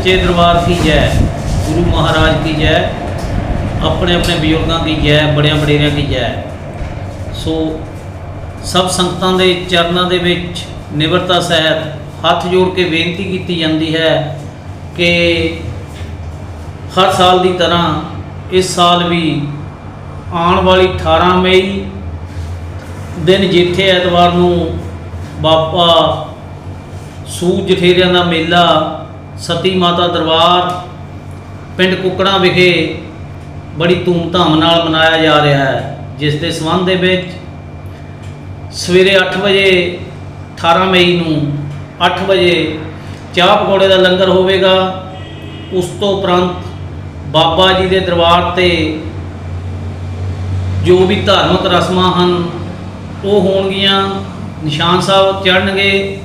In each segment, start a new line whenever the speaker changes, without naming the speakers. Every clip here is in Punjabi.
ਸੱਚੇ ਦਰਬਾਰ ਕੀ ਜੈ? ਗੁਰੂ ਮਹਾਰਾਜ ਕੀ ਜੈ? ਆਪਣੇ ਆਪਣੇ ਬਜ਼ੁਰਗਾਂ ਕੀ ਜੈ? ਬੜਿਆਂ ਬੜੇਰਿਆਂ ਕੀ ਜੈ? ਸੋ ਸਭ ਸੰਗਤਾਂ ਦੇ ਚਰਨਾਂ ਦੇ ਵਿੱਚ ਨਿਵਰਤਾ ਸਹਿਤ ਹੱਥ ਜੋੜ ਕੇ ਬੇਨਤੀ ਕੀਤੀ ਜਾਂਦੀ ਹੈ ਕਿ ਹਰ ਸਾਲ ਦੀ ਤਰ੍ਹਾਂ ਇਸ ਸਾਲ ਵੀ ਆਉਣ ਵਾਲੀ 18 ਮਈ ਦਿਨ ਜਿੱਥੇ ਐਤਵਾਰ ਨੂੰ ਬਾਪਾ ਸੂਤ ਜਠੇਰਿਆਂ ਦਾ ਮੇਲਾ ਸਤੀ ਮਾਤਾ ਦਰਬਾਰ ਪਿੰਡ ਕੁਕੜਾ ਵਿਖੇ ਬੜੀ ਧੂਮਧਾਮ ਨਾਲ ਮਨਾਇਆ ਜਾ ਰਿਹਾ ਹੈ, ਜਿਸ ਦੇ ਸੰਬੰਧ ਦੇ ਵਿੱਚ ਸਵੇਰੇ 8 ਵਜੇ 18 ਮਈ ਨੂੰ 8 ਵਜੇ ਚਾਹ ਪਕੌੜੇ ਦਾ ਲੰਗਰ ਹੋਵੇਗਾ। ਉਸ ਤੋਂ ਉਪਰੰਤ ਬਾਬਾ ਜੀ ਦੇ ਦਰਬਾਰ ਤੇ ਜੋ ਵੀ ਧਾਰਮਿਕ ਰਸਮਾਂ ਹਨ, ਉਹ ਹੋਣਗੀਆਂ। ਨਿਸ਼ਾਨ ਸਾਹਿਬ ਚੜ੍ਹਨਗੇ।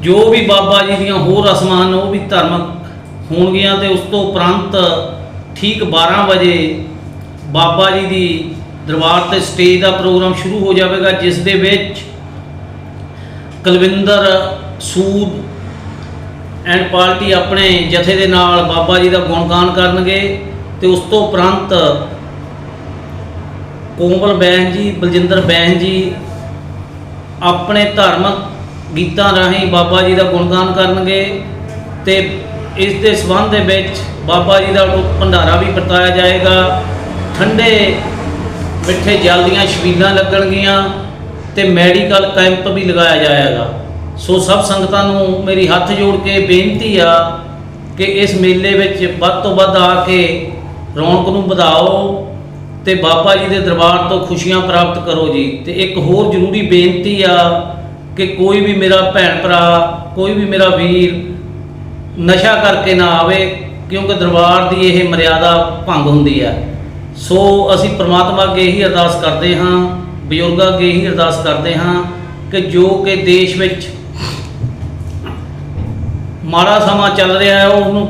ਜੋ ਵੀ ਬਾਬਾ ਜੀ ਦੀਆਂ ਹੋਰ ਰਸਮਾਂ ਹਨ, ਉਹ ਵੀ ਧਾਰਮਿਕ ਹੋਣਗੀਆਂ ਤੇ ਉਸ ਤੋਂ ਉਪਰੰਤ ਠੀਕ 12 ਵਜੇ ਬਾਬਾ ਜੀ ਦੀ ਦਰਬਾਰ ਤੇ ਸਟੇਜ ਦਾ ਪ੍ਰੋਗਰਾਮ ਸ਼ੁਰੂ ਹੋ ਜਾਵੇਗਾ, ਜਿਸ ਦੇ ਵਿੱਚ ਕੁਲਵਿੰਦਰ, ਸੂਦ ਐਂਡ ਪਾਰਟੀ ਆਪਣੇ ਜਥੇ ਦੇ ਨਾਲ ਬਾਬਾ ਜੀ ਦਾ ਗੁਣਗਾਨ ਕਰਨਗੇ ਤੇ ਉਸ ਤੋਂ ਉਪਰੰਤ ਕੋਮਲ ਬੈਨ ਜੀ, ਬਲਜਿੰਦਰ ਬੈਨ ਜੀ ਆਪਣੇ ਧਾਰਮਿਕ ਗੀਤਾਂ ਰਾਹੀਂ ਬਾਬਾ ਜੀ ਦਾ ਗੁਣਗਾਨ ਕਰਨਗੇ ਤੇ ਇਸ ਦੇ ਸੰਬੰਧ ਦੇ ਵਿੱਚ ਬਾਬਾ ਜੀ ਦਾ ਭੰਡਾਰਾ ਵੀ ਵਰਤਾਇਆ ਜਾਏਗਾ। ਠੰਡੇ ਮਿੱਠੇ ਜਲ ਦੀਆਂ ਛਬੀਲਾਂ ਲੱਗਣਗੀਆਂ ਤੇ ਮੈਡੀਕਲ ਕੈਂਪ ਵੀ ਲਗਾਇਆ ਜਾਏਗਾ। ਸੋ ਸਭ ਸੰਗਤਾਂ ਨੂੰ ਮੇਰੀ ਹੱਥ ਜੋੜ ਕੇ ਬੇਨਤੀ ਆ ਕਿ ਇਸ ਮੇਲੇ ਵਿੱਚ ਵੱਧ ਤੋਂ ਵੱਧ ਆ ਕੇ ਰੌਣਕ ਨੂੰ ਵਧਾਓ ਤੇ ਬਾਬਾ ਜੀ ਦੇ ਦਰਬਾਰ ਤੋਂ ਖੁਸ਼ੀਆਂ ਪ੍ਰਾਪਤ ਕਰੋ ਜੀ। ਤੇ ਇੱਕ ਹੋਰ ਜ਼ਰੂਰੀ ਬੇਨਤੀ ਆ ਕਿ ਕੋਈ ਵੀ ਮੇਰਾ ਭੈਣ ਭਰਾ, ਕੋਈ ਵੀ ਮੇਰਾ ਵੀਰ ਨਸ਼ਾ ਕਰਕੇ ਨਾ ਆਵੇ, ਕਿਉਂਕਿ ਦਰਬਾਰ ਦੀ ਇਹ ਮਰਿਆਦਾ ਭੰਗ ਹੁੰਦੀ ਹੈ। ਸੋ ਅਸੀਂ ਪ੍ਰਮਾਤਮਾ ਅੱਗੇ ਇਹੀ ਅਰਦਾਸ ਕਰਦੇ ਹਾਂ, ਬਜ਼ੁਰਗਾਂ ਅੱਗੇ ਇਹੀ ਅਰਦਾਸ ਕਰਦੇ ਹਾਂ ਕਿ ਜੋ ਕਿ ਦੇਸ਼ ਵਿੱਚ ਮਾੜਾ ਸਮਾਂ ਚੱਲ ਰਿਹਾ ਹੈ, ਉਹਨੂੰ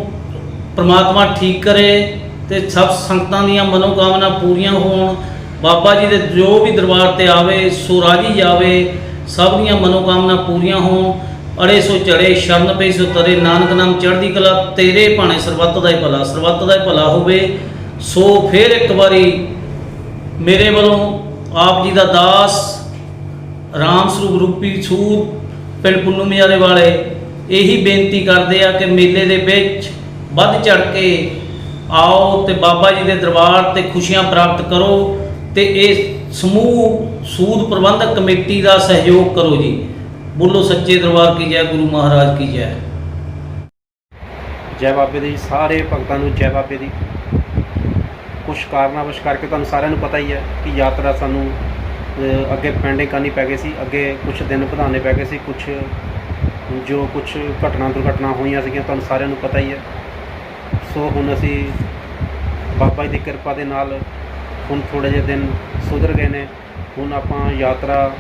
ਪ੍ਰਮਾਤਮਾ ਠੀਕ ਕਰੇ ਤੇ ਸਭ ਸੰਗਤਾਂ ਦੀਆਂ ਮਨੋਕਾਮਨਾ ਪੂਰੀਆਂ ਹੋਣ। ਬਾਬਾ ਜੀ ਦੇ ਜੋ ਵੀ ਦਰਬਾਰ ਤੇ ਆਵੇ, ਸੋ ਰਾਜੀ ਜਾਵੇ ਸਭ ਦੀਆਂ ਮਨੋਕਾਮਨਾ ਪੂਰੀਆਂ ਹੋਣ, ਅੜੇ ਸੋ ਚੜੇ, ਸ਼ਰਨ ਪਈ ਸੋ ਤਰੇ, ਨਾਨਕ ਨਾਮ ਚੜ੍ਹਦੀ ਕਲਾ, ਤੇਰੇ ਭਾਣੇ ਸਰਬੱਤ ਦਾ ਹੀ ਭਲਾ, ਸਰਬੱਤ ਦਾ ਹੀ ਭਲਾ ਹੋਵੇ। ਸੋ ਫਿਰ ਇੱਕ ਵਾਰੀ ਮੇਰੇ ਵੱਲੋਂ ਆਪ ਜੀ ਦਾ ਦਾਸ, ਰਾਮ ਸਰੂਪ ਰੂਪੀ ਸੂਰ, ਪਿੰਡ ਪੁੰਨੂ ਮਿਆਰੇ ਵਾਲੇ, ਇਹੀ ਬੇਨਤੀ ਕਰਦੇ ਆ ਕਿ ਮੇਲੇ ਦੇ ਵਿੱਚ ਵੱਧ ਚੜ ਕੇ ਆਓ ਤੇ ਬਾਬਾ ਜੀ ਦੇ ਦਰਬਾਰ ਤੇ ਖੁਸ਼ੀਆਂ ਪ੍ਰਾਪਤ ਕਰੋ ਤੇ ਇਹ ਸਮੂਹ ਸੂਦ ਪ੍ਰਬੰਧਕ ਕਮੇਟੀ ਦਾ ਸਹਿਯੋਗ ਕਰੋ ਜੀ। ਬੋਲੋ ਸੱਚੇ ਦਰਬਾਰ ਕੀ ਜੈ, ਗੁਰੂ ਮਹਾਰਾਜ ਕੀ ਜੈ।
ਜੈ ਬਾਬੇ ਦੀ, ਸਾਰੇ ਭਗਤਾਂ ਨੂੰ ਜੈ ਬਾਬੇ ਦੀ। ਕੁਝ ਕਾਰਨਾਵਸ਼ ਕਰਕੇ ਤੁਹਾਨੂੰ ਸਾਰਿਆਂ ਨੂੰ ਪਤਾ ਹੀ ਹੈ ਕਿ ਯਾਤਰਾ ਸਾਨੂੰ ਅੱਗੇ ਪੈਂਡਿੰਗ ਕਰਨੀ ਪੈ ਗਈ ਸੀ। ਅੱਗੇ ਕੁਝ ਦਿਨ ਵਧਾਉਣੇ ਪੈ ਗਏ ਸੀ। ਕੁਝ ਜੋ ਕੁਝ ਘਟਨਾ ਦੁਰਘਟਨਾ ਹੋਈਆਂ ਸੀਗੀਆਂ, ਤੁਹਾਨੂੰ ਸਾਰਿਆਂ ਨੂੰ ਪਤਾ ਹੀ ਹੈ। ਸੋ ਹੁਣ ਅਸੀਂ ਬਾਬਾ ਜੀ ਦੀ ਕਿਰਪਾ ਦੇ ਨਾਲ ਹੁਣ ਥੋੜੇ ਜਿਹੇ ਦਿਨ ਸੁਧਰ ਗਏ ਨੇ। ਹੁਣ ਆਪਾਂ ਯਾਤਰਾ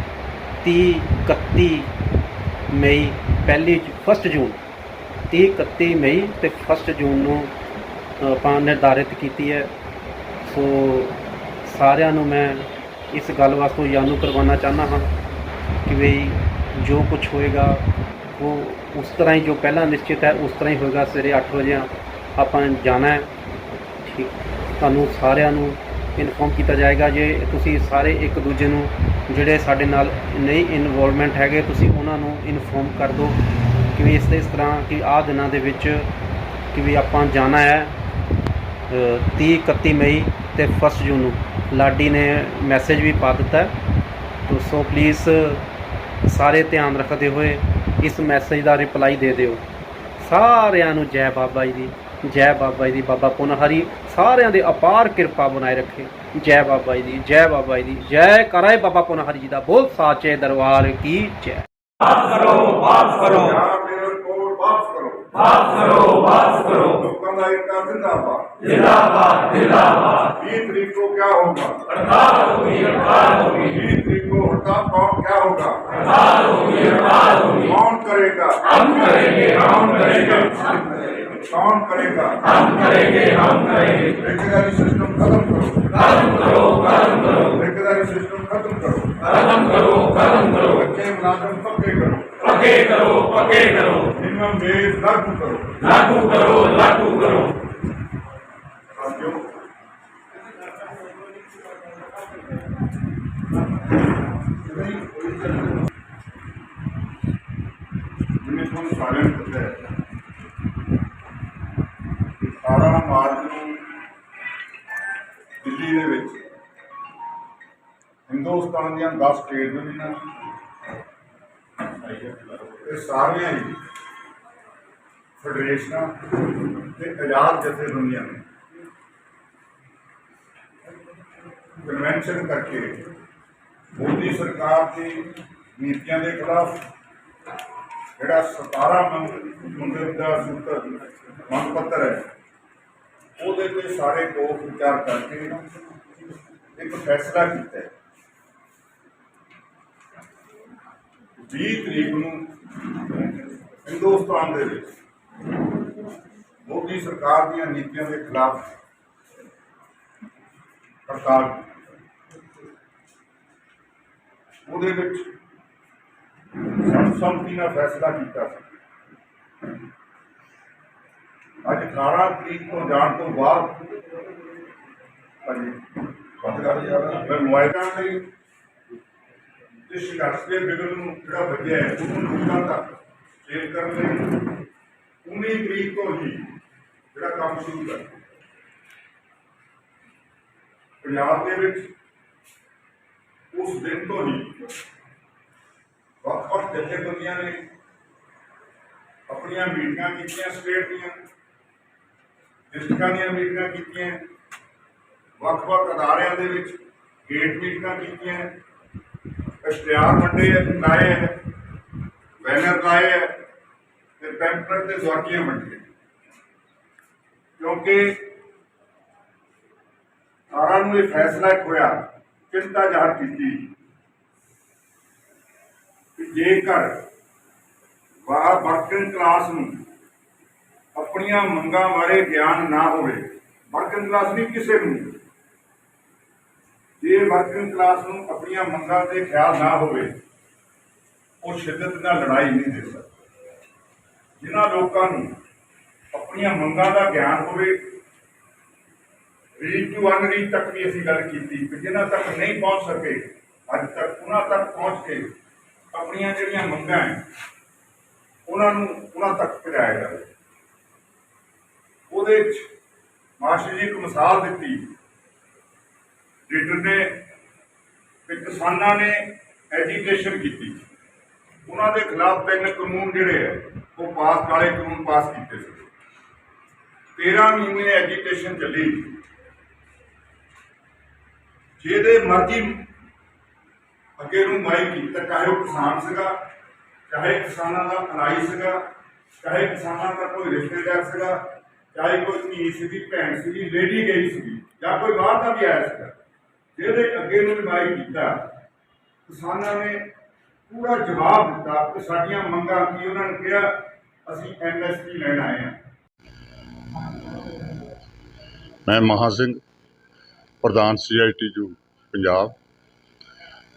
30 31 ਮਈ, ਪਹਿਲੀ 1 ਜੂਨ। 30 31 ਮਈ ਤੇ 1 ਜੂਨ ਨੂੰ ਆਪਾਂ ਨਿਰਧਾਰਿਤ ਕੀਤੀ ਹੈ। ਸੋ ਸਾਰਿਆਂ ਨੂੰ ਮੈਂ ਇਸ ਗੱਲ ਵਾਸਤੇ ਜਾਣੂ ਕਰਵਾਉਣਾ ਚਾਹੁੰਦਾ ਹਾਂ ਕਿ ਵੀ ਜੋ ਕੁਝ ਹੋਏਗਾ, ਉਹ ਉਸ ਤਰ੍ਹਾਂ ਹੀ ਜੋ ਪਹਿਲਾਂ ਨਿਸ਼ਚਿਤ ਹੈ, ਉਸ ਤਰ੍ਹਾਂ ਹੀ ਹੋਏਗਾ। ਸਵੇਰੇ 8 ਵਜੇ ਆਪਾਂ ਜਾਣਾ ਹੈ। ਠੀਕ। ਤੁਹਾਨੂੰ ਸਾਰਿਆਂ ਨੂੰ ਇਨਫੋਰਮ ਕੀਤਾ ਜਾਏਗਾ ਜੇ ਤੁਸੀਂ ਸਾਰੇ ਇੱਕ ਦੂਜੇ ਨੂੰ ਜਿਹੜੇ ਸਾਡੇ ਨਾਲ ਨਹੀਂ ਇਨਵੋਲਵਮੈਂਟ ਹੈਗੇ ਤੁਸੀਂ ਉਹਨਾਂ ਨੂੰ ਇਨਫੋਰਮ ਕਰ ਦਿਓ ਕਿ ਵੀ ਇਸ ਇਸ ਤਰ੍ਹਾਂ ਕਿ ਆਹ ਦਿਨਾਂ ਦੇ ਵਿੱਚ ਕਿ ਵੀ ਆਪਾਂ ਜਾਣਾ ਹੈ ਅ, 30 31 ਮਈ ਤੇ 1 ਜੂਨ ਨੂੰ। ਲਾਡੀ ਨੇ ਮੈਸੇਜ ਵੀ ਪਾ ਦਿੱਤਾ ਤੋ ਸੋ ਪਲੀਜ਼ ਸਾਰੇ ਧਿਆਨ ਰੱਖਦੇ ਹੋਏ ਇਸ ਮੈਸੇਜ ਦਾ ਰਿਪਲਾਈ ਦੇ ਦਿਓ। ਸਾਰਿਆਂ ਨੂੰ ਜੈ ਬਾਬਾ ਜੀ ਦੀ। ਜੈ ਬਾਬਾ ਜੀ ਦੀ ਬਾਬਾ ਪੁਨਹਰੀ ਸਾਰਿਆਂ ਦੇ ਅਪਾਰ ਕਿਰਪਾ ਬਣਾਏ ਰੱਖੇ ਜੈ ਬਾਬਾ ਜੀ ਦੀ ਜੈ ਬਾਬਾ ਜੀ ਦੀ ਜੈ ਕਰਾਏ ਬਾਬਾ ਪੁਨਹਰੀ ਜੀ ਦਾ ਬੋਲ ਸਾਚੇ ਦਰਬਾਰ ਕੀ ਜੈ
ਵਾਪਸ ਕਰੋ ਵਾਪਸ ਕਰੋ
ਯਾਰ ਮੇਰੇ ਕੋਲ ਵਾਪਸ ਕਰੋ
ਵਾਪਸ ਕਰੋ
वापस करो
लोगों का एकता जिंदाबाद
जिंदाबाद जिंदाबाद
बीस तरीक को क्या होगा
हड़ताल होगी हड़ताल होगी
बीस तरीक को हड़ताल कौन क्या होगा
हड़ताल होगी हड़ताल होगी
कौन करेगा
हम करेंगे हम करेंगे
कौन करेगा
हम करेंगे हम करेंगे
ठेकेदारी सिस्टम खत्म करो
खत्म करो खत्म करो
ठेकेदारी सिस्टम खत्म करो
खत्म करो खत्म करो
बच्चे मुलाजम पक्के करो
पक्के करो पक्के करो
मिनिमम वेज लागू करो
लागू करो लागू करो
साथियों ਹਿੰਦੁਸਤਾਨ ਦੀਆਂ 10 ਸਟੇਟ ਯੂਨੀਅਨਾਂ ਇਹ ਸਾਰੀਆਂ ਹੀ ਫੈਡਰੇਸ਼ਨਾਂ ਤੇ ਆਜ਼ਾਦ ਜਥੇਬੰਦੀਆਂ ਨੇ। ਕਨਵੈਨਸ਼ਨ ਕਰਕੇ ਮੋਦੀ ਸਰਕਾਰ ਦੀ ਨੀਤੀਆਂ ਦੇ ਖਿਲਾਫ ਜਿਹੜਾ 17 ਮੰਗ ਦਾ ਸੂਤਰ, ਮੰਗ ਪੱਤਰ ਹੈ, ਉਹਦੇ ਤੇ ਸਾਰੇ ਲੋਕ ਵਿਚਾਰ ਕਰਕੇ ਇੱਕ ਫੈਸਲਾ ਕੀਤਾ ਹੈ। 20 ਤਰੀਕ ਨੂੰ ਹਿੰਦੁਸਤਾਨ ਦੇ ਵਿੱਚ ਮੋਦੀ ਸਰਕਾਰ ਦੀਆਂ ਨੀਤੀਆਂ ਦੇ ਖਿਲਾਫ ਹੜਤਾਲ ਉਹਦੇ ਵਿੱਚ ਸਰਬਸੰਮਤੀ ਨਾਲ ਫੈਸਲਾ ਕੀਤਾ ਸੀ। ਅੱਜ 18 ਤਰੀਕ ਤੋਂ ਜਾਣ ਤੋਂ ਬਾਅਦ ਹਾਂਜੀ ਬੰਦ ਕਰ ਦਿਆ। ਮੈਂ ਮੋਬਾਈਲਾਂ ਲਈ ਤੇ ਸੰਘਰਸ਼ ਦੇ ਬਿਗਲ ਨੂੰ ਜਿਹੜਾ ਵੱਜਿਆ ਹੈ, ਉਹਨੂੰ ਲੋਕਾਂ ਤੱਕ ਸ਼ੇਅਰ ਕਰਨ ਲਈ 19 ਤਰੀਕ ਤੋਂ ਹੀ ਜਿਹੜਾ ਕੰਮ ਸ਼ੁਰੂ ਕਰ ਪੰਜਾਬ ਦੇ ਵਿੱਚ ਉਸ ਦਿਨ ਤੋਂ ਹੀ ਵੱਖ-ਵੱਖ ਜਥੇਬੰਦੀਆਂ ਨੇ ਆਪਣੀਆਂ ਮੀਟਿੰਗਾਂ ਕੀਤੀਆਂ, ਸਟੇਟ ਦੀਆਂ, ਡਿਸਟ੍ਰਿਕਟਾਂ ਦੀਆਂ ਮੀਟਿੰਗਾਂ ਕੀਤੀਆਂ, ਵੱਖ-ਵੱਖ ਅਦਾਰਿਆਂ ਦੇ ਵਿੱਚ ਗੇਟ ਮੀਟਿੰਗਾਂ ਕੀਤੀਆਂ ਇਸ਼ਤਿਹਾਰ ਵੰਡੇ ਲਾਏ ਹੈ ਬੈਨਰ ਲਾਏ ਹੈ ਤੇ ਪੈਂਪਲੇਟ ਤੇ ਦਵਾਕੀਆਂ ਵੰਡੀਆਂ। ਕਿਉਂਕਿ ਸਾਰਾ ਨੂੰ ਇਹ ਫੈਸਲਾ ਹੋਇਆ, ਚਿੰਤਾ ਜ਼ਾਹਰ ਕੀਤੀ। ਕਿ ਜੇਕਰ ਵਾ ਵਰਕਿੰਗ ਕਲਾਸ ਨੂੰ ਆਪਣੀਆਂ ਮੰਗਾਂ ਬਾਰੇ ਗਿਆਨ ਨਾ ਹੋਵੇ ਵਰਕਿੰਗ ਕਲਾਸ ਨਹੀਂ ਕਿਸੇ ਨੂੰ ਜੇ ਵਰਕਿੰਗ ਕਲਾਸ ਨੂੰ ਆਪਣੀਆਂ ਮੰਗਾਂ ਤੇ ਖਿਆਲ ਨਾ ਹੋਵੇ, ਉਹ ਸ਼ਿੱਦਤ ਨਾਲ ਲੜਾਈ ਨਹੀਂ ਦੇ ਸਕਦਾ। ਜਿਨ੍ਹਾਂ ਲੋਕਾਂ ਨੂੰ ਆਪਣੀਆਂ ਮੰਗਾਂ ਦਾ ਗਿਆਨ ਹੋਵੇ ਰੀਚ ਟੂ ਅਨਰੀਚ ਤੱਕ ਵੀ ਅਸੀਂ ਗੱਲ ਕੀਤੀ ਕਿ ਜਿਨ੍ਹਾਂ ਤੱਕ ਨਹੀਂ ਪਹੁੰਚ ਸਕੇ, ਅੱਜ ਤੱਕ ਉਹਨਾਂ ਤੱਕ ਪਹੁੰਚ ਕੇ ਆਪਣੀਆਂ ਜਿਹੜੀਆਂ ਮੰਗਾਂ ਹੈ, ਉਹਨਾਂ ਨੂੰ ਉਹਨਾਂ ਤੱਕ ਪਹੁੰਚਾਇਆ ਜਾਵੇ। ਉਹਦੇ ਵਿੱਚ ਮਾਸਟਰ ਜੀ ਇੱਕ ਮਿਸਾਲ ਦਿੱਤੀ। ਲੀਡਰ ਨੇ ਤੇ ਕਿਸਾਨਾਂ ਨੇ ਐਜੀਟੇਸ਼ਨ ਕੀਤੀ। ਉਹਨਾਂ ਦੇ ਖਿਲਾਫ ਤਿੰਨ ਕਾਨੂੰਨ ਜਿਹੜੇ ਆ, ਉਹ ਪਾਸ, ਕਾਲੇ ਕਾਨੂੰਨ ਪਾਸ ਕੀਤੇ ਸੀ। 13 ਮਹੀਨੇ ਐਜੀਟੇਸ਼ਨ ਚੱਲੀ। ਜਿਹਦੇ ਮਰਜ਼ੀ ਅੱਗੇ ਨੂੰ ਮਾਈ ਕੀਤਾ, ਚਾਹੇ ਉਹ ਕਿਸਾਨ ਸੀਗਾ, ਚਾਹੇ ਕਿਸਾਨਾਂ ਦਾ ਅਨਾਈ ਸੀਗਾ, ਚਾਹੇ ਕਿਸਾਨਾਂ ਦਾ ਕੋਈ ਰਿਸ਼ਤੇਦਾਰ ਸੀਗਾ, ਚਾਹੇ ਕੋਈ ਧੀ ਸੀਗੀ, ਭੈਣ ਸੀਗੀ ਲੇਡੀ ਗਈ ਸੀਗੀ, ਜਾਂ ਕੋਈ ਬਾਹਰ ਦਾ ਵੀ ਆਇਆ ਸੀਗਾ। ਜਿਹਦੇ ਅੱਗੇ ਨੂੰ ਨਿਭਾਈ ਕੀਤਾ, ਕਿਸਾਨਾਂ ਨੇ ਪੂਰਾ ਜਵਾਬ ਦਿੱਤਾ ਕਿ ਸਾਡੀਆਂ ਮੰਗਾਂ ਕੀ ਉਹਨਾਂ ਨੇ ਕਿਹਾ, ਅਸੀਂ ਐਮਐਸਪੀ ਲੈਣ ਆਏ ਹਾਂ।
ਮੈਂ ਮਹਾ ਸਿੰਘ, ਪ੍ਰਧਾਨ ਸੀਆਈਟੀਯੂ ਪੰਜਾਬ।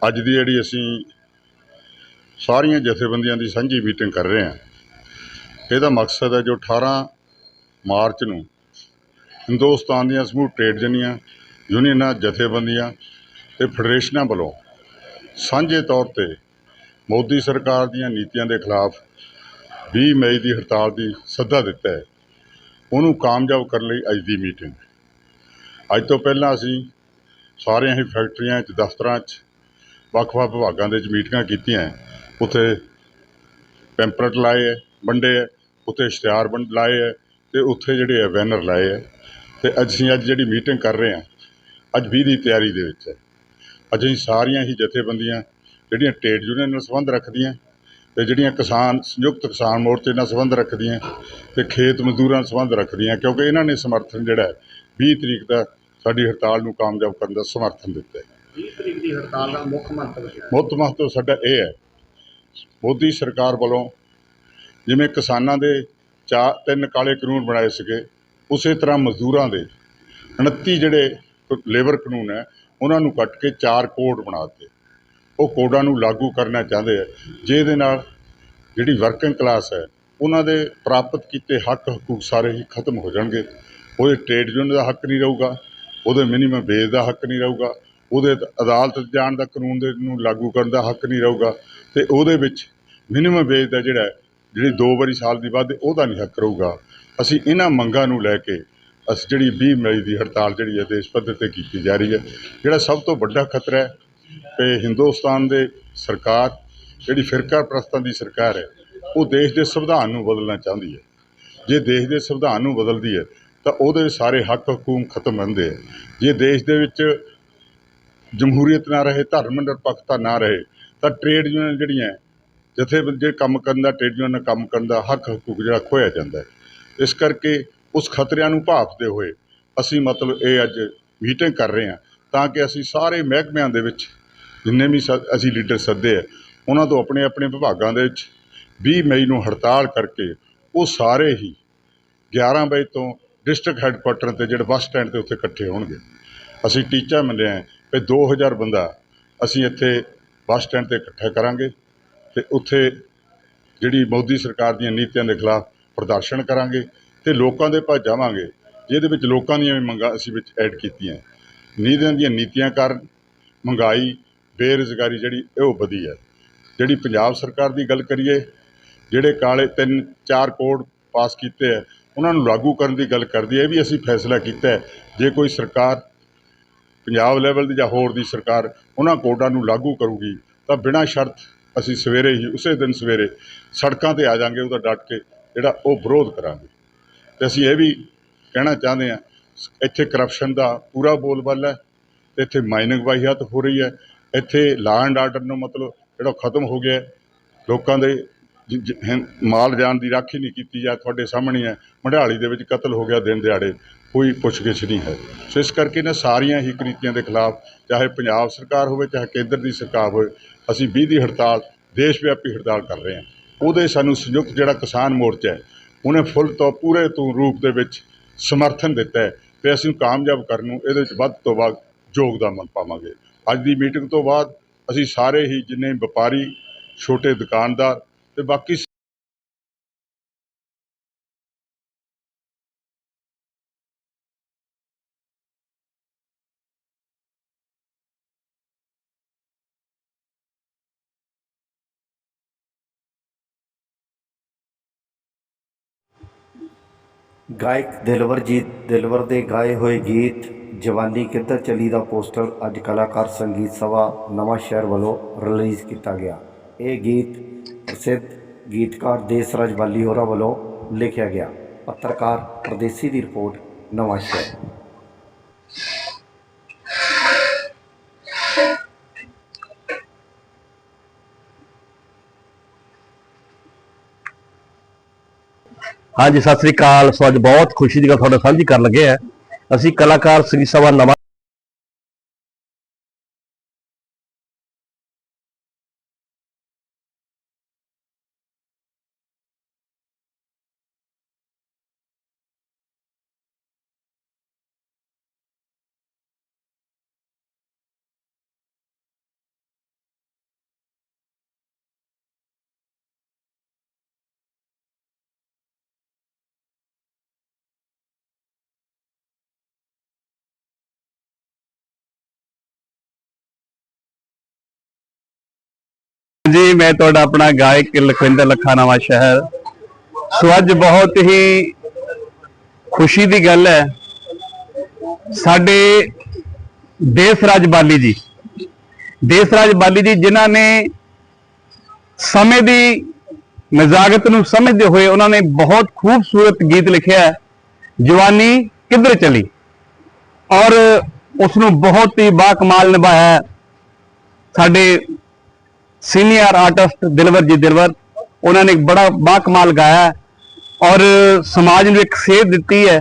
ਅੱਜ ਦੀ ਜਿਹੜੀ ਅਸੀਂ ਸਾਰੀਆਂ ਜਥੇਬੰਦੀਆਂ ਦੀ ਸਾਂਝੀ ਮੀਟਿੰਗ ਕਰ ਰਹੇ ਹਾਂ, ਇਹਦਾ ਮਕਸਦ ਹੈ ਜੋ 18 ਮਾਰਚ ਨੂੰ ਹਿੰਦੁਸਤਾਨ ਦੀਆਂ ਸਮੂਹ ਟ੍ਰੇਡ ਯੂਨੀਅਨਾਂ ਯੂਨੀਅਨਾਂ, ਜਥੇਬੰਦੀਆਂ ਤੇ ਫੈਡਰੇਸ਼ਨਾਂ ਵੱਲੋਂ ਸਾਂਝੇ ਤੌਰ ਤੇ ਮੋਦੀ ਸਰਕਾਰ ਦੀਆਂ ਨੀਤੀਆਂ ਦੇ ਖਿਲਾਫ 20 ਮਈ ਦੀ ਹੜਤਾਲ ਦੀ ਸੱਦਾ ਦਿੱਤਾ ਹੈ। ਉਹਨੂੰ ਕਾਮਯਾਬ ਕਰਨ ਲਈ ਅੱਜ ਦੀ ਮੀਟਿੰਗ ਅੱਜ ਤੋਂ ਪਹਿਲਾਂ ਅਸੀਂ ਸਾਰਿਆਂ ਹੀ ਫੈਕਟਰੀਆਂ 'ਚ ਦਫ਼ਤਰਾਂ 'ਚ ਵੱਖ-ਵੱਖ ਵਿਭਾਗਾਂ ਦੇ ਵਿੱਚ ਮੀਟਿੰਗਾਂ ਕੀਤੀਆਂ ਉੱਥੇ ਪੈਂਪਲੇਟ ਲਾਏ ਹੈ, ਵੰਡੇ ਹੈ, ਉੱਥੇ ਇਸ਼ਤਿਹਾਰ ਵੰਡ, ਲਾਏ ਹੈ ਤੇ ਉੱਥੇ ਜਿਹੜੇ ਹੈ ਬੈਨਰ ਲਾਏ ਹੈ। ਤੇ ਅਸੀਂ ਅੱਜ ਜਿਹੜੀ ਮੀਟਿੰਗ ਕਰ ਰਹੇ ਹਾਂ ਅੱਜ 20 ਦੀ ਤਿਆਰੀ ਦੇ ਵਿੱਚ ਹੈ। ਅੱਜ ਅਸੀਂ ਸਾਰੀਆਂ ਹੀ ਜਥੇਬੰਦੀਆਂ ਜਿਹੜੀਆਂ ਟ੍ਰੇਡ ਯੂਨੀਅਨ ਨਾਲ ਸੰਬੰਧ ਰੱਖਦੀਆਂ
ਤੇ ਜਿਹੜੀਆਂ ਕਿਸਾਨ ਸੰਯੁਕਤ ਕਿਸਾਨ ਮੋਰਚੇ ਨਾਲ ਸੰਬੰਧ ਰੱਖਦੀਆਂ ਤੇ ਖੇਤ ਮਜ਼ਦੂਰਾਂ ਨਾਲ ਸੰਬੰਧ ਰੱਖਦੀਆਂ ਕਿਉਂਕਿ ਇਹਨਾਂ ਨੇ ਸਮਰਥਨ ਜਿਹੜਾ ਹੈ 20 ਤਰੀਕ ਦਾ ਸਾਡੀ ਹੜਤਾਲ ਨੂੰ ਕਾਮਯਾਬ ਕਰਨ ਦਾ ਸਮਰਥਨ ਦਿੱਤਾ ਹੈ।
20 ਤਰੀਕ ਦੀ ਹੜਤਾਲ ਦਾ ਮੁੱਖ ਮੰਤਵ ਹੈ?
ਮੁੱਖ ਮਹੱਤਵ ਸਾਡਾ ਇਹ ਹੈ ਮੋਦੀ ਸਰਕਾਰ ਵੱਲੋਂ ਜਿਵੇਂ ਕਿਸਾਨਾਂ ਦੇ ਚਾਰ ਤਿੰਨ ਕਾਲੇ ਕਾਨੂੰਨ ਬਣਾਏ ਸੀਗੇ ਉਸੇ ਤਰ੍ਹਾਂ ਮਜ਼ਦੂਰਾਂ ਦੇ 29 ਜਿਹੜੇ ਲੇਬਰ ਕਾਨੂੰਨ ਹੈ, ਉਹਨਾਂ ਨੂੰ ਕੱਟ ਕੇ ਚਾਰ ਕੋਡ ਬਣਾ ਦਿੱਤੇ। ਉਹ ਕੋਡਾਂ ਨੂੰ ਲਾਗੂ ਕਰਨਾ ਚਾਹੁੰਦੇ ਆ, ਜਿਹਦੇ ਨਾਲ ਜਿਹੜੀ ਵਰਕਿੰਗ ਕਲਾਸ ਹੈ, ਉਹਨਾਂ ਦੇ ਪ੍ਰਾਪਤ ਕੀਤੇ ਹੱਕ ਹਕੂਕ ਸਾਰੇ ਹੀ ਖਤਮ ਹੋ ਜਾਣਗੇ। ਉਹਦੇ ਟ੍ਰੇਡ ਯੂਨੀਅਨ ਦਾ ਹੱਕ ਨਹੀਂ ਰਹੂਗਾ, ਉਹਦੇ ਮਿਨੀਮਮ ਵੇਜ ਦਾ ਹੱਕ ਨਹੀਂ ਰਹੂਗਾ, ਉਹਦੇ ਅਦਾਲਤ ਜਾਣ ਦਾ ਕਾਨੂੰਨ ਦੇ ਨੂੰ ਲਾਗੂ ਕਰਨ ਦਾ ਹੱਕ ਨਹੀਂ ਰਹੂਗਾ, ਤੇ ਉਹਦੇ ਵਿੱਚ ਮਿਨੀਮਮ ਵੇਜ ਦਾ ਜਿਹੜਾ ਜਿਹੜੀ ਦੋ ਵਾਰੀ ਸਾਲ ਦੀ ਵੱਧ, ਉਹਦਾ ਨਹੀਂ ਹੱਕ ਰਹੂਗਾ। ਅਸੀਂ ਇਹਨਾਂ ਮੰਗਾਂ ਨੂੰ ਲੈ ਕੇ ਅਸੀਂ ਜਿਹੜੀ 20 ਮਈ ਦੀ ਹੜਤਾਲ ਜਿਹੜੀ ਹੈ ਦੇਸ਼ ਪੱਧਰ ਤੇ ਕੀਤੀ ਜਾ ਰਹੀ ਹੈ, ਜਿਹੜਾ ਸਭ ਤੋਂ ਵੱਡਾ ਖਤਰਾ ਹੈ ਕਿ ਹਿੰਦੁਸਤਾਨ ਦੇ ਸਰਕਾਰ, ਜਿਹੜੀ ਫਿਰਕਾ ਪ੍ਰਸਤਾਂ ਦੀ ਸਰਕਾਰ ਹੈ, ਉਹ ਦੇਸ਼ ਦੇ ਸੰਵਿਧਾਨ ਨੂੰ ਬਦਲਣਾ ਚਾਹੁੰਦੀ ਹੈ। ਜੇ ਦੇਸ਼ ਦੇ ਸੰਵਿਧਾਨ ਨੂੰ ਬਦਲਦੀ ਹੈ, ਤਾਂ ਉਹਦੇ ਸਾਰੇ ਹੱਕ ਹਕੂਕ ਖਤਮ ਹੁੰਦੇ ਹੈ। ਜੇ ਦੇਸ਼ ਦੇ ਵਿੱਚ ਜਮਹੂਰੀਅਤ ਨਾ ਰਹੇ, ਧਰਮ ਨਿਰਪੱਖਤਾ ਨਾ ਰਹੇ, ਤਾਂ ਟ੍ਰੇਡ ਯੂਨੀਅਨ ਜਿਹੜੀਆਂ ਜਥੇਬੰਦੀ ਕੰਮ ਕਰਨ ਦਾ ਟ੍ਰੇਡ ਯੂਨੀਅਨ ਕੰਮ ਕਰਨ ਦਾ ਹੱਕ ਹਕੂਕ ਜਿਹੜਾ ਖੋਇਆ ਜਾਂਦਾ ਹੈ। ਇਸ ਕਰਕੇ ਉਸ ਖਤਰਿਆਂ ਨੂੰ ਭਾਫਦੇ ਹੋਏ ਅਸੀਂ ਮਤਲਬ ਇਹ ਅੱਜ ਮੀਟਿੰਗ ਕਰ ਰਹੇ ਹਾਂ ਤਾਂ ਕਿ ਅਸੀਂ ਸਾਰੇ ਮਹਿਕਮਿਆਂ ਦੇ ਵਿੱਚ ਜਿੰਨੇ ਵੀ ਸ- ਅਸੀਂ ਲੀਡਰ ਸੱਦੇ ਆ, ਉਹਨਾਂ ਤੋਂ ਆਪਣੇ ਆਪਣੇ ਵਿਭਾਗਾਂ ਦੇ ਵਿੱਚ 20 ਮਈ ਨੂੰ ਹੜਤਾਲ ਕਰਕੇ ਉਹ ਸਾਰੇ ਹੀ 11 ਵਜੇ ਤੋਂ ਡਿਸਟ੍ਰਿਕਟ ਹੈੱਡਕੁਆਟਰ ਤੇ ਜਿਹੜੇ ਬੱਸ ਸਟੈਂਡ ਤੇ ਉੱਥੇ ਇਕੱਠੇ ਹੋਣਗੇ। ਅਸੀਂ ਟੀਚਾ ਮੰਨਿਆ ਹੈ ਕਿ 2000 ਬੰਦਾ ਅਸੀਂ ਇੱਥੇ ਬੱਸ ਸਟੈਂਡ ਤੇ ਇਕੱਠਾ ਕਰਾਂਗੇ ਤੇ ਉੱਥੇ ਜਿਹੜੀ ਮੋਦੀ ਸਰਕਾਰ ਦੀਆਂ ਨੀਤੀਆਂ ਦੇ ਖਿਲਾਫ ਪ੍ਰਦਰਸ਼ਨ ਕਰਾਂਗੇ। ਤੇ ਲੋਕਾਂ ਦੇ ਭਾਜ ਜਾਵਾਂਗੇ। ਜਿਹਦੇ ਵਿੱਚ ਲੋਕਾਂ ਦੀਆਂ ਵੀ ਮੰਗਾਂ ਅਸੀਂ ਵਿੱਚ ਐਡ ਕੀਤੀਆਂ। ਨੀਤੀਆਂ ਦੀਆਂ ਨੀਤੀਆਂ ਕਾਰਨ ਮਹਿੰਗਾਈ, ਬੇਰੁਜ਼ਗਾਰੀ ਜਿਹੜੀ ਇਹ ਉਹ ਵਧੀ ਹੈ। ਜਿਹੜੀ ਪੰਜਾਬ ਸਰਕਾਰ ਦੀ ਗੱਲ ਕਰੀਏ, ਜਿਹੜੇ ਕਾਲੇ ਤਿੰਨ ਚਾਰ ਕੋਡ ਪਾਸ ਕੀਤੇ ਹੈ, ਉਹਨਾਂ ਨੂੰ ਲਾਗੂ ਕਰਨ ਦੀ ਗੱਲ ਕਰਦੀ ਹੈ, ਇਹ ਵੀ ਅਸੀਂ ਫੈਸਲਾ ਕੀਤਾ ਹੈ। ਜੇ ਕੋਈ ਸਰਕਾਰ ਪੰਜਾਬ ਲੈਵਲ ਦੀ ਜਾਂ ਹੋਰ ਦੀ ਸਰਕਾਰ ਉਹਨਾਂ ਕੋਡਾਂ ਨੂੰ ਲਾਗੂ ਕਰੂਗੀ, ਤਾਂ ਬਿਨਾਂ ਸ਼ਰਤ ਅਸੀਂ ਸਵੇਰੇ ਹੀ, ਉਸੇ ਦਿਨ ਸਵੇਰੇ ਸੜਕਾਂ ਤੇ ਆ ਜਾਾਂਗੇ ਉਹਦਾ ਡਟ ਕੇ, ਜਿਹੜਾ ਉਹ ਵਿਰੋਧ ਕਰਾਂਗੇ। ਤੇ ਅਸੀਂ ਇਹ ਵੀ ਕਹਿਣਾ ਚਾਹੁੰਦੇ ਹਾਂ, ਇੱਥੇ ਕਰਪਸ਼ਨ ਦਾ ਪੂਰਾ ਬੋਲਬਾਲ ਹੈ ਇੱਥੇ ਮਾਈਨਿੰਗ ਵਾਹੀਆਤ ਹੋ ਰਹੀ ਹੈ, ਇੱਥੇ ਲਾ ਐਂਡ ਆਰਡਰ ਨੂੰ ਮਤਲਬ ਜਿਹੜਾ ਖਤਮ ਹੋ ਗਿਆ ਲੋਕਾਂ ਦੇ ਜ- ਮਾਲ ਜਾਨ ਦੀ ਰਾਖੀ ਨਹੀਂ ਕੀਤੀ ਜਾ, ਤੁਹਾਡੇ ਸਾਹਮਣੇ ਹੈ ਮੰਡਾਲੀ ਦੇ ਵਿੱਚ ਕਤਲ ਹੋ ਗਿਆ ਦਿਨ ਦਿਹਾੜੇ, ਕੋਈ ਪੁੱਛਗਿੱਛ ਨਹੀਂ ਹੈ। ਸੋ ਇਸ ਕਰਕੇ ਨਾ ਸਾਰੀਆਂ ਹੀ ਕ੍ਰਿਤੀਆਂ ਦੇ ਖਿਲਾਫ ਚਾਹੇ ਪੰਜਾਬ ਸਰਕਾਰ ਹੋਵੇ, ਚਾਹੇ ਕੇਂਦਰ ਦੀ ਸਰਕਾਰ ਹੋਵੇ, ਅਸੀਂ 20 ਦੀ ਹੜਤਾਲ ਦੇਸ਼ ਵਿਆਪੀ ਹੜਤਾਲ ਕਰ ਰਹੇ ਹਾਂ। ਉਹਦੇ ਸਾਨੂੰ ਸੰਯੁਕਤ ਜਿਹੜਾ ਕਿਸਾਨ ਮੋਰਚਾ ਹੈ ਉਹਨੇ ਫੁੱਲ ਤੋਂ ਪੂਰੇ ਤੋਂ ਰੂਪ ਦੇ ਵਿੱਚ ਸਮਰਥਨ ਦਿੱਤਾ ਹੈ ਤੇ ਅਸੀਂ ਕਾਮਯਾਬ ਕਰਨ ਨੂੰ ਇਹਦੇ ਵਿੱਚ ਵੱਧ ਤੋਂ ਵੱਧ ਯੋਗਦਾਨ ਪਾਵਾਂਗੇ। ਅੱਜ ਦੀ ਮੀਟਿੰਗ ਤੋਂ ਬਾਅਦ ਅਸੀਂ ਸਾਰੇ ਹੀ ਜਿੰਨੇ ਵਪਾਰੀ, ਛੋਟੇ ਦੁਕਾਨਦਾਰ ਤੇ ਬਾਕੀ
ਗਾਇਕ ਦਿਲਵਰਜੀਤ ਦਿਲਵਰ ਦੇ ਗਾਏ ਹੋਏ ਗੀਤ ਜਵਾਨੀ ਕਿੱਧਰ ਚਲੀ ਦਾ ਪੋਸਟਰ ਅੱਜ ਕਲਾਕਾਰ ਸੰਗੀਤ ਸਭਾ ਨਵਾਂ ਸ਼ਹਿਰ ਵੱਲੋਂ ਰਿਲੀਜ਼ ਕੀਤਾ ਗਿਆ। ਇਹ ਗੀਤ ਪ੍ਰਸਿੱਧ ਗੀਤਕਾਰ ਦੇਸਰਾਜ ਵਾਲੀ ਹੋਰਾਂ ਵੱਲੋਂ ਲਿਖਿਆ ਗਿਆ। ਪੱਤਰਕਾਰ ਪ੍ਰਦੇਸੀ ਦੀ ਰਿਪੋਰਟ ਨਵਾਂ ਸ਼ਹਿਰ।
ਹਾਂਜੀ, ਸਤਿ ਸ੍ਰੀ ਅਕਾਲ। ਸੋ ਅੱਜ ਬਹੁਤ ਖੁਸ਼ੀ ਦੀ ਗੱਲ ਤੁਹਾਡੇ ਸਾਂਝੀ ਕਰਨ ਲੱਗੇ ਆ। ਅਸੀਂ ਕਲਾਕਾਰ ਸ੍ਰੀ ਸਭਾ ਨਵਾਂ ਜੀ, ਮੈਂ ਤੁਹਾਡਾ ਆਪਣਾ ਗਾਇਕ ਲਖਵਿੰਦਰ ਲੱਖਾ ਨਵਾਂ ਸ਼ਹਿਰ। ਸੋ ਅੱਜ ਬਹੁਤ ਹੀ ਖੁਸ਼ੀ ਦੀ ਗੱਲ ਹੈ, ਸਾਡੇ ਦੇਸਰਾਜ ਬਾਲੀ ਜੀ। ਦੇਸਰਾਜ ਬਾਲੀ ਜੀ, ਜਿਨ੍ਹਾਂ ਨੇ ਸਮੇਂ ਦੀ ਨਜ਼ਾਕਤ ਨੂੰ ਸਮਝਦੇ ਹੋਏ ਉਹਨਾਂ ਨੇ ਬਹੁਤ ਖੂਬਸੂਰਤ ਗੀਤ ਲਿਖਿਆ ਹੈ, ਜਵਾਨੀ ਕਿੱਧਰ ਚਲੀ? ਔਰ ਉਸ ਨੂੰ ਬਹੁਤ ਹੀ ਬਾਕਮਾਲ ਨਿਭਾਇਆ ਸਾਡੇ ਸੀਨੀਅਰ ਆਰਟਿਸਟ ਦਿਲਵਰ ਜੀ ਦਿਲਵਰ ਉਹਨਾਂ ਨੇ ਇੱਕ ਬੜਾ ਬਾਕਮਾਲ ਗਾਇਆ ਹੈ ਔਰ ਸਮਾਜ ਨੂੰ ਇੱਕ ਸੇਧ ਦਿੱਤੀ ਹੈ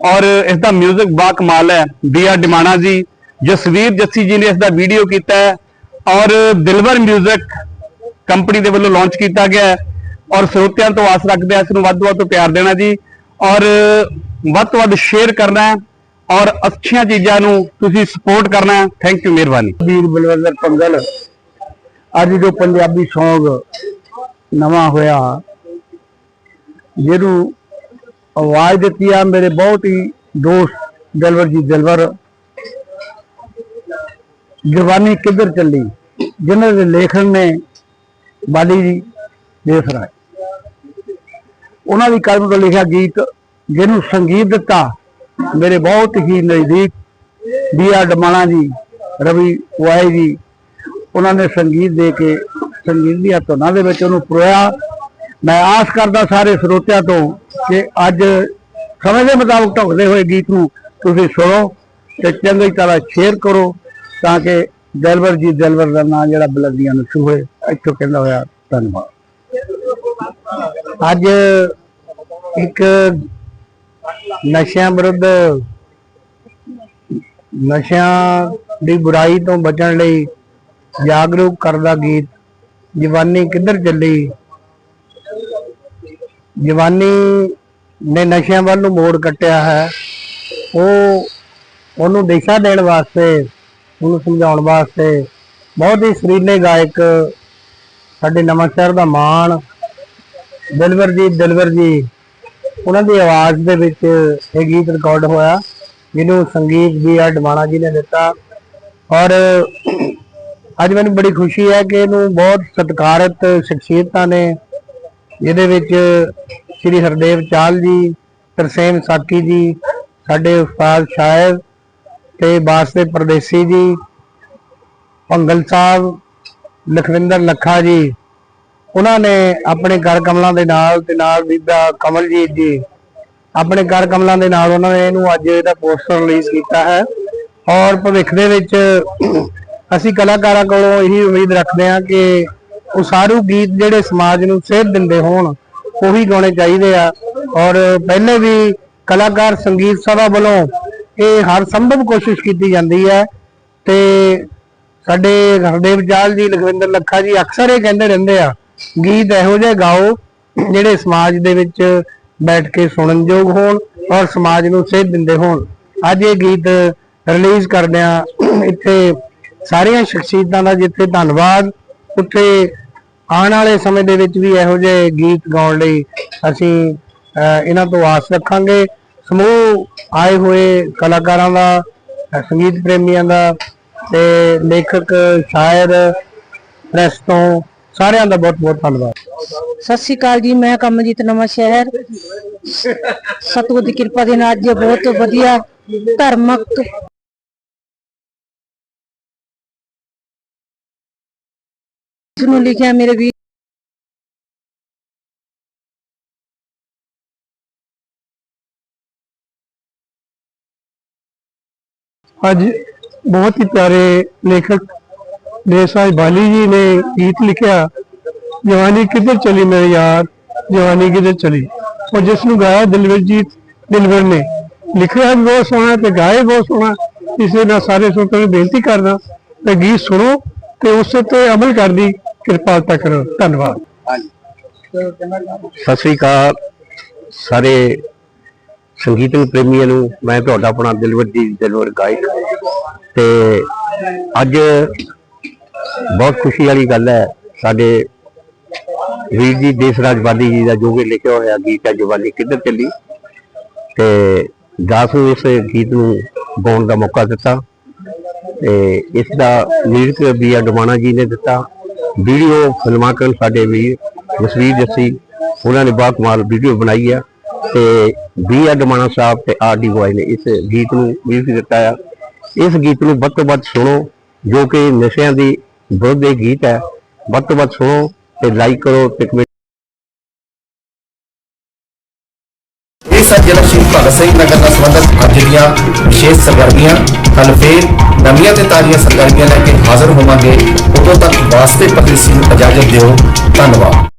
ਔਰ ਇਸ ਦਾ 뮤직 ਬਾਕਮਾਲ ਹੈ ਬੀ ਆਰ ਡਿਮਾਣਾ ਜੀ ਜਸਵੀਰ ਜੱਸੀ ਜੀ ਨੇ ਇਸ ਦਾ ਵੀਡੀਓ ਕੀਤਾ ਹੈ ਔਰ ਦਿਲਵਰ 뮤직 ਕੰਪਨੀ ਦੇ ਵੱਲੋਂ ਲਾਂਚ ਕੀਤਾ ਗਿਆ ਹੈ ਔਰ ਸਰੋਤਿਆਂ ਤੋਂ ਆਸ ਰੱਖਦੇ ਹਾਂ ਇਸ ਨੂੰ ਵੱਧ ਤੋਂ ਵੱਧ ਪਿਆਰ ਦੇਣਾ ਜੀ ਔਰ ਵੱਧ ਤੋਂ ਵੱਧ ਸ਼ੇਅਰ ਕਰਨਾ ਹੈ ਔਰ ਅੱਛੀਆਂ ਚੀਜ਼ਾਂ ਨੂੰ ਤੁਸੀਂ ਸਪੋਰਟ ਕਰਨਾ ਹੈ ਥੈਂਕ ਯੂ ਮਿਹਰਬਾਨੀ
ਵੀਰ ਬਲਵੰਦਰ ਪੰਗਲ ਅੱਜ ਜੋ ਪੰਜਾਬੀ ਸੌਂਗ ਨਵਾਂ ਹੋਇਆ, ਜਿਹਨੂੰ ਆਵਾਜ਼ ਦਿੱਤੀ ਆ ਮੇਰੇ ਬਹੁਤ ਹੀ ਦੋਸਤ ਦਲਵਰ ਜੀ ਦਲਵਰ ਜਵਾਨੀ ਕਿੱਧਰ ਚੱਲੀ? ਜਿਨ੍ਹਾਂ ਦੇ ਲੇਖਣ ਨੇ ਬਾਲੀ ਜੀ ਦੇਖ ਰਾਏ ਉਹਨਾਂ ਦੀ ਕਲਮ ਤੋਂ ਲਿਖਿਆ ਗੀਤ, ਜਿਹਨੂੰ ਸੰਗੀਤ ਦਿੱਤਾ ਮੇਰੇ ਬਹੁਤ ਹੀ ਨਜ਼ਦੀਕ ਬੀ ਆਰ ਡਮਾਣਾ ਜੀ, ਰਵੀ ਵਾਈ ਜੀ ਉਹਨਾਂ ਨੇ ਸੰਗੀਤ ਦੇ ਕੇ, ਸੰਗੀਤ ਦੀਆਂ ਧੁਨਾਂ ਦੇ ਵਿੱਚ ਉਹਨੂੰ ਪਰੋਇਆ। ਮੈਂ ਆਸ ਕਰਦਾ ਸਾਰੇ ਸਰੋਤਿਆਂ ਤੋਂ ਕਿ ਅੱਜ ਸਮੇਂ ਦੇ ਮੁਤਾਬਕ ਢੁਕਦੇ ਹੋਏ ਗੀਤ ਨੂੰ ਤੁਸੀਂ ਸੁਣੋ ਤੇ ਚੰਗੀ ਤਰ੍ਹਾਂ ਸ਼ੇਅਰ ਕਰੋ ਤਾਂ ਕਿ ਦਿਲਵਰ ਜੀ ਦਿਲਵਰ ਦਾ ਨਾਂ ਜਿਹੜਾ ਬਲੰਦੀਆਂ ਨੂੰ ਹੋਏ, ਇੱਥੋਂ ਕਹਿੰਦਾ ਹੋਇਆ, ਧੰਨਵਾਦ। ਅੱਜ ਇੱਕ ਨਸ਼ਿਆਂ ਵਿਰੁੱਧ, ਨਸ਼ਿਆਂ ਦੀ ਬੁਰਾਈ ਤੋਂ ਬਚਣ ਲਈ ਜਾਗਰੂਕ ਕਰਦਾ ਗੀਤ, ਜਵਾਨੀ ਕਿੱਧਰ ਚੱਲੀ? ਜਵਾਨੀ ਨੇ ਨਸ਼ਿਆਂ ਵੱਲ ਨੂੰ ਮੋੜ ਕੱਟਿਆ ਹੈ। ਉਹ ਉਹਨੂੰ ਦਿਸ਼ਾ ਦੇਣ ਵਾਸਤੇ, ਉਹਨੂੰ ਸਮਝਾਉਣ ਵਾਸਤੇ ਬਹੁਤ ਹੀ ਸਰੀਲੇ ਗਾਇਕ ਸਾਡੇ ਨਵਾਂ ਸ਼ਹਿਰ ਦਾ ਮਾਣ ਦਿਲਵਰ ਜੀ ਦਿਲਵਰ ਜੀ ਉਹਨਾਂ ਦੀ ਆਵਾਜ਼ ਦੇ ਵਿੱਚ ਇਹ ਗੀਤ ਰਿਕਾਰਡ ਹੋਇਆ, ਜਿਹਨੂੰ ਸੰਗੀਤ ਵੀ ਆ ਡਮਾਣਾ ਜੀ ਨੇ ਦਿੱਤਾ। ਔਰ ਅੱਜ ਮੈਨੂੰ ਬੜੀ ਖੁਸ਼ੀ ਹੈ ਕਿ ਇਹਨੂੰ ਬਹੁਤ ਸਤਿਕਾਰਤ ਸ਼ਖਸੀਅਤਾਂ ਨੇ। ਜਿਹਦੇ ਵਿੱਚ ਸ੍ਰੀ ਹਰਦੇਵ ਚਾਲ ਜੀ, ਤਰਸੇਮ ਸਾਕੀ ਜੀ, ਸਾਡੇ ਉਸਤਾਦ ਸ਼ਾਇਰ ਤੇ ਬਾਸਤੇ ਪਰਦੇਸੀ ਜੀ, ਭੰਗਲ ਸਾਹਿਬ, ਲਖਵਿੰਦਰ ਲੱਖਾ ਜੀ। ਉਹਨਾਂ ਨੇ ਆਪਣੇ ਕਰ ਕਮਲਾਂ ਦੇ ਨਾਲ ਤੇ ਨਾਲ ਬੀਬਾ ਕਮਲਜੀਤ ਜੀ। ਆਪਣੇ ਕਰ ਕਮਲਾਂ ਦੇ ਨਾਲ ਉਹਨਾਂ ਨੇ ਇਹਨੂੰ ਅੱਜ ਇਹਦਾ ਪੋਸਟਰ ਰਿਲੀਜ਼ ਕੀਤਾ ਹੈ। ਔਰ ਭਵਿੱਖ ਦੇ ਵਿੱਚ ਅਸੀਂ ਕਲਾਕਾਰਾਂ ਕੋਲੋਂ ਇਹੀ ਉਮੀਦ ਰੱਖਦੇ ਹਾਂ ਕਿ ਉਹ ਸਾਰੂ ਗੀਤ ਜਿਹੜੇ ਸਮਾਜ ਨੂੰ ਸੇਧ ਦਿੰਦੇ ਹੋਣ, ਉਹੀ ਗਾਉਣੇ ਚਾਹੀਦੇ ਆ। ਔਰ ਪਹਿਲੇ ਵੀ ਕਲਾਕਾਰ ਸੰਗੀਤ ਸਭਾ ਵੱਲੋਂ ਇਹ ਹਰ ਸੰਭਵ ਕੋਸ਼ਿਸ਼ ਕੀਤੀ ਜਾਂਦੀ ਹੈ ਤੇ ਸਾਡੇ ਹਰਦੇਵ ਜਾਲ ਜੀ, ਲਖਵਿੰਦਰ ਲੱਖਾ ਜੀ ਅਕਸਰ ਇਹ ਕਹਿੰਦੇ ਰਹਿੰਦੇ ਆ, ਗੀਤ ਇਹੋ ਜਿਹੇ ਗਾਓ ਜਿਹੜੇ ਸਮਾਜ ਦੇ ਵਿੱਚ ਬੈਠ ਕੇ ਸੁਣਨਯੋਗ ਹੋਣ ਔਰ ਸਮਾਜ ਨੂੰ ਸੇਧ ਦਿੰਦੇ ਹੋਣ। ਅੱਜ ਇਹ ਗੀਤ ਰਿਲੀਜ਼ ਕਰਦਿਆਂ ਇੱਥੇ ਸਾਰੀਆਂ ਸ਼ਖਸੀਅਤਾਂ ਦਾ ਜਿੱਥੇ ਧੰਨਵਾਦ, ਉੱਥੇ ਆਉਣ ਵਾਲੇ ਸਮੇਂ ਦੇ ਵਿੱਚ ਵੀ ਇਹੋ ਜਿਹੇ ਗੀਤ ਗਾਉਣ ਲਈ ਅਸੀਂ ਇਹਨਾਂ ਤੋਂ ਆਸ ਰੱਖਾਂਗੇ। ਸਮੂਹ ਆਏ ਹੋਏ ਕਲਾਕਾਰਾਂ ਦਾ, ਸੰਗੀਤ ਪ੍ਰੇਮੀਆਂ ਦਾ ਤੇ ਲੇਖਕ, ਸ਼ਾਇਰ, ਪ੍ਰੈਸ ਤੋਂ ਸਾਰਿਆਂ ਦਾ ਬਹੁਤ ਬਹੁਤ ਧੰਨਵਾਦ।
ਸਤਿ ਸ਼੍ਰੀ ਅਕਾਲ ਜੀ, ਮੈਂ ਕਮਲਜੀਤ ਨਵਾਂ ਸ਼ਹਿਰ। ਸਤਿਗੁਰ ਦੀ ਕਿਰਪਾ ਦੇ ਨਾਲ ਅੱਜ ਬਹੁਤ ਵਧੀਆ ਧਾਰਮਿਕ ਜਿਹਨੂੰ ਲਿਖਿਆ ਮੇਰੇ ਵੀ
ਅੱਜ ਬਹੁਤ ਹੀ ਪਿਆਰੇ ਲੇਖਕ ਦੇਸਾਈ ਬਾਲੀ ਜੀ ਨੇ ਗੀਤ ਲਿਖਿਆ, ਜਵਾਨੀ ਕਿੱਧਰ ਚਲੀ ਮੇਰੇ ਯਾਰ, ਜਵਾਨੀ ਕਿੱਧਰ ਚਲੀ? ਔਰ ਜਿਸ ਨੂੰ ਗਾਇਆ ਦਿਲਵਰਜੀਤ ਦਿਲਵਰ ਨੇ। ਲਿਖਿਆ ਵੀ ਬਹੁਤ ਸੋਹਣਾ ਤੇ ਗਾਏ ਬਹੁਤ ਸੋਹਣਾ। ਇਸੇ ਨਾਲ ਸਾਰੇ ਸਰੋਤਿਆਂ ਨੂੰ ਬੇਨਤੀ ਕਰਦਾ, ਤੇ ਗੀਤ ਸੁਣੋ। ਤੇ ਉਸੇ ਤੇ ਅਮਲ ਕਰਦੀ ਕਿਰਪਾਲਤਾ ਕਰੋ ਧੰਨਵਾਦ।
ਸਤਿ ਸ੍ਰੀ ਅਕਾਲ। ਸਾਰੇ ਸੰਗੀਤ ਪ੍ਰੇਮੀਆਂ ਨੂੰ ਮੈਂ ਤੁਹਾਡਾ ਆਪਣਾ ਦਿਲਵਰ ਜੀ ਦਿਲਵਰ ਗਾਇਕ। ਤੇ ਅੱਜ ਬਹੁਤ ਖੁਸ਼ੀ ਵਾਲੀ ਗੱਲ ਹੈ ਸਾਡੇ ਵੀਰ ਜੀ ਦੇਸਰਾਜ ਵਾਦੀ ਜੀ ਦਾ ਜੋ ਕਿ ਲਿਖਿਆ ਹੋਇਆ ਗੀਤ ਹੈ ਜਵਾਨੀ ਕਿੱਧਰ ਚੱਲੀ। ਤੇ ਦਾਸ ਨੂੰ ਇਸ ਗੀਤ ਨੂੰ ਗਾਉਣ ਦਾ ਮੌਕਾ ਦਿੱਤਾ। ਤੇ ਇਸ ਦਾ ਲਿਰਿਕ ਵੀ ਆ ਡਮਾਣਾ ਜੀ ਨੇ ਦਿੱਤਾ। ਵੀਡੀਓ ਫਿਲਮਾਕਰਨ ਸਾਡੇ ਵੀਰ ਜਸਵੀਰ ਜੱਸੀ, ਉਹਨਾਂ ਨੇ ਬਹੁਤ ਕਮਾਲ ਵੀਡੀਓ ਬਣਾਈ ਆ ਤੇ ਵੀ ਆ ਡਮਾਣਾ ਸਾਹਿਬ ਤੇ ਆਰ ਡੀ ਨੇ ਇਸ ਗੀਤ ਨੂੰ ਵੀ ਦਿੱਤਾ ਆ। ਇਸ ਗੀਤ ਨੂੰ ਵੱਧ ਤੋਂ ਵੱਧ ਸੁਣੋ, ਜੋ ਕਿ ਨਸ਼ਿਆਂ ਦੀ ਵਿਰੁੱਧ ਦੇ ਗੀਤ ਹੈ ਵੱਧ ਤੋਂ ਵੱਧ ਸੁਣੋ ਤੇ ਲਾਈਕ ਕਰੋ ਤੇ
ਇਹ ਸਨ ਜ਼ਿਲ੍ਹਾ ਸ਼੍ਰੀ ਭਗਤ ਸਿੰਘ ਨਗਰ ਨਾਲ ਸੰਬੰਧਿਤ ਅੱਜ ਦੀਆਂ ਵਿਸ਼ੇਸ਼ ਸਰਗਰਮੀਆਂ। ਕੱਲ ਫੇਰ ਨਵੀਆਂ ਤੇ ਤਾਜ਼ੀਆਂ ਸਰਗਰਮੀਆਂ ਲੈ ਕੇ ਹਾਜ਼ਰ ਹੋਵਾਂਗੇ। ਉਦੋਂ ਤੱਕ ਵਾਸਤੇ ਪਰਦੇਸੀ ਨੂੰ ਇਜਾਜ਼ਤ ਦਿਓ। ਧੰਨਵਾਦ।